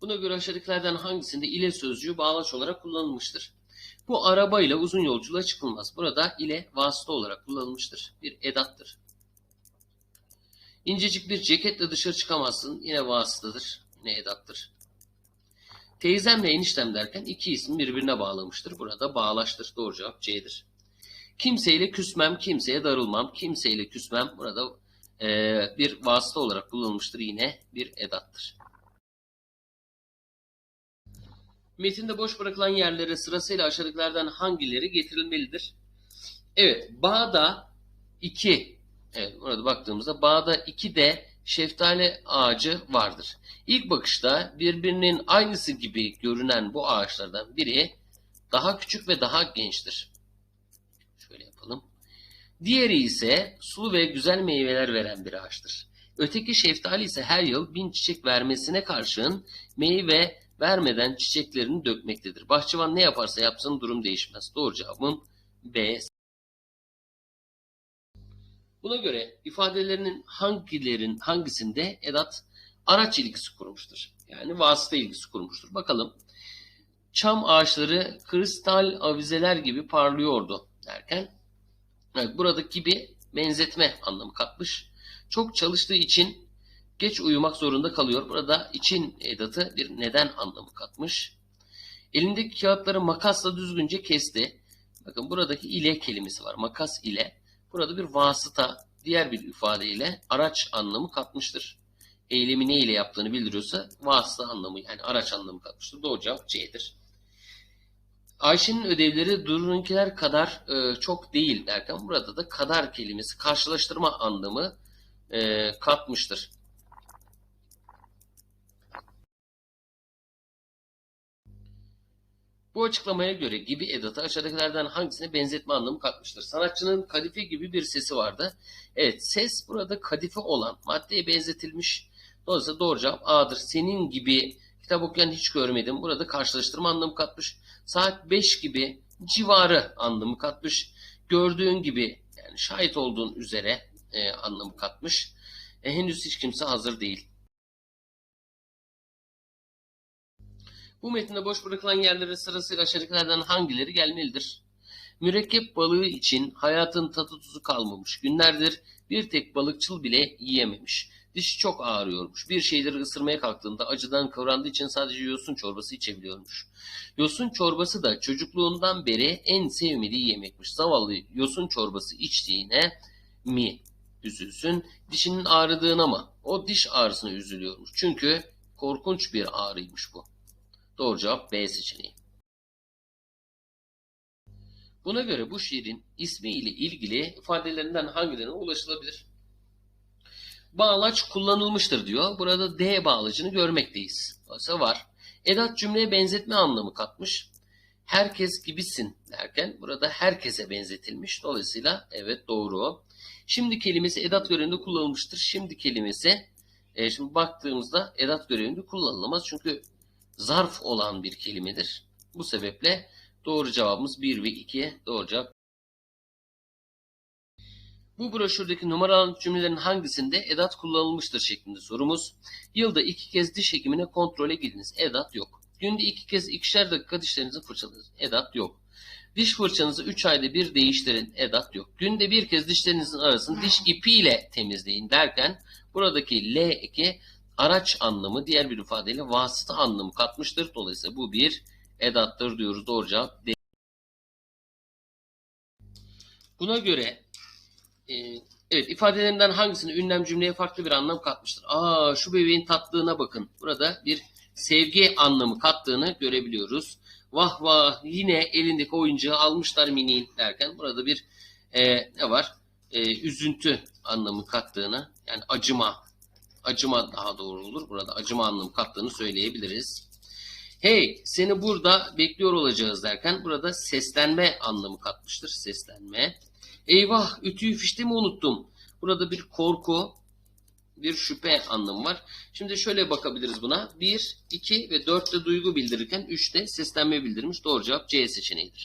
Buna göre aşağıdakilerden hangisinde ile sözcüğü bağlaç olarak kullanılmıştır? Bu arabayla uzun yolculuğa çıkılmaz. Burada ile vasıta olarak kullanılmıştır. Bir edattır. İncecik bir ceketle dışarı çıkamazsın. Yine vasıtadır. Yine edattır. Teyzem ve eniştem derken iki isim birbirine bağlamıştır. Burada bağlaçtır. Doğru cevap C'dir. Kimseyle küsmem, kimseye darılmam. Kimseyle küsmem burada eee, bir vasıta olarak kullanılmıştır. Yine bir edattır. Metinde boş bırakılan yerlere sırasıyla aşağıdakilerden hangileri getirilmelidir? Evet, bağda 2. Evet, burada baktığımızda bağda 2 de şeftali ağacı vardır. İlk bakışta birbirinin aynısı gibi görünen bu ağaçlardan biri daha küçük ve daha gençtir. Şöyle yapalım. Diğeri ise sulu ve güzel meyveler veren bir ağaçtır. Öteki şeftali ise her yıl bin çiçek vermesine karşın meyve vermeden çiçeklerini dökmektedir. Bahçıvan ne yaparsa yapsın durum değişmez. Doğru cevabım B. Buna göre ifadelerinin hangilerin hangisinde edat araç ilgisi kurmuştur? Yani vasıta ilgisi kurmuştur. Bakalım. Çam ağaçları kristal avizeler gibi parlıyordu derken evet, buradaki gibi benzetme anlamı katmış. Çok çalıştığı için geç uyumak zorunda kalıyor. Burada için edatı bir neden anlamı katmış. Elindeki kağıtları makasla düzgünce kesti. Bakın buradaki ile kelimesi var. Makas ile. Burada bir vasıta, diğer bir ifadeyle araç anlamı katmıştır. Eylemi ne ile yaptığını bildiriyorsa vasıta anlamı yani araç anlamı katmıştır. Doğru cevap C'dir. Ayşe'nin ödevleri Duru'nunkiler kadar e, çok değil derken burada da kadar kelimesi karşılaştırma anlamı e, katmıştır. Bu açıklamaya göre gibi edatı aşağıdakilerden hangisine benzetme anlamı katmıştır? Sanatçının kadife gibi bir sesi vardı. Evet ses burada kadife olan maddeye benzetilmiş. Dolayısıyla doğru cevap A'dır. Senin gibi kitap okuyan hiç görmedim. Burada karşılaştırma anlamı katmış. Saat 5 gibi civarı anlamı katmış. Gördüğün gibi yani şahit olduğun üzere e, anlamı katmış. E, henüz hiç kimse hazır değil. Bu metinde boş bırakılan yerlere sırasıyla aşağıdakilerden hangileri gelmelidir? Mürekkep balığı için hayatın tadı tuzu kalmamış. Günlerdir bir tek balıkçıl bile yiyememiş. Dişi çok ağrıyormuş. Bir şeyleri ısırmaya kalktığında acıdan kıvrandığı için sadece yosun çorbası içebiliyormuş. Yosun çorbası da çocukluğundan beri en sevmediği yemekmiş. Zavallı yosun çorbası içtiğine mi üzülsün, dişinin ağrıdığına mı? O diş ağrısına üzülüyormuş. Çünkü korkunç bir ağrıymış bu. Doğru cevap B seçeneği. Buna göre bu şiirin ismi ile ilgili ifadelerinden hangilerine ulaşılabilir? Bağlaç kullanılmıştır diyor. Burada D bağlacını görmekteyiz. Dolayısıyla var. Edat cümleye benzetme anlamı katmış. Herkes gibisin derken burada herkese benzetilmiş. Dolayısıyla evet doğru. Şimdi kelimesi edat görevinde kullanılmıştır. Şimdi kelimesi e, şimdi baktığımızda edat görevinde kullanılamaz. Çünkü zarf olan bir kelimedir. Bu sebeple doğru cevabımız 1 ve 2. Doğru cevap. Bu broşürdeki numaralı cümlelerin hangisinde edat kullanılmıştır şeklinde sorumuz. Yılda iki kez diş hekimine kontrole gidiniz. Edat yok. Günde iki kez ikişer dakika dişlerinizi fırçalayın. Edat yok. Diş fırçanızı 3 ayda bir değiştirin. Edat yok. Günde bir kez dişlerinizin arasını diş ipiyle temizleyin derken buradaki L2 araç anlamı diğer bir ifadeyle vasıta anlamı katmıştır. Dolayısıyla bu bir edattır diyoruz. Doğru cevap D. Buna göre e, evet ifadelerinden hangisini ünlem cümleye farklı bir anlam katmıştır? Aa şu bebeğin tatlılığına bakın. Burada bir sevgi anlamı kattığını görebiliyoruz. Vah vah yine elindeki oyuncağı almışlar mini derken burada bir e, ne var? E, üzüntü anlamı kattığını yani acıma acıma daha doğru olur. Burada acıma anlamı kattığını söyleyebiliriz. Hey seni burada bekliyor olacağız derken burada seslenme anlamı katmıştır. Seslenme. Eyvah ütüyü fişte mi unuttum? Burada bir korku, bir şüphe anlamı var. Şimdi şöyle bakabiliriz buna. 1, 2 ve 4'te duygu bildirirken 3'te seslenme bildirmiş. Doğru cevap C seçeneğidir.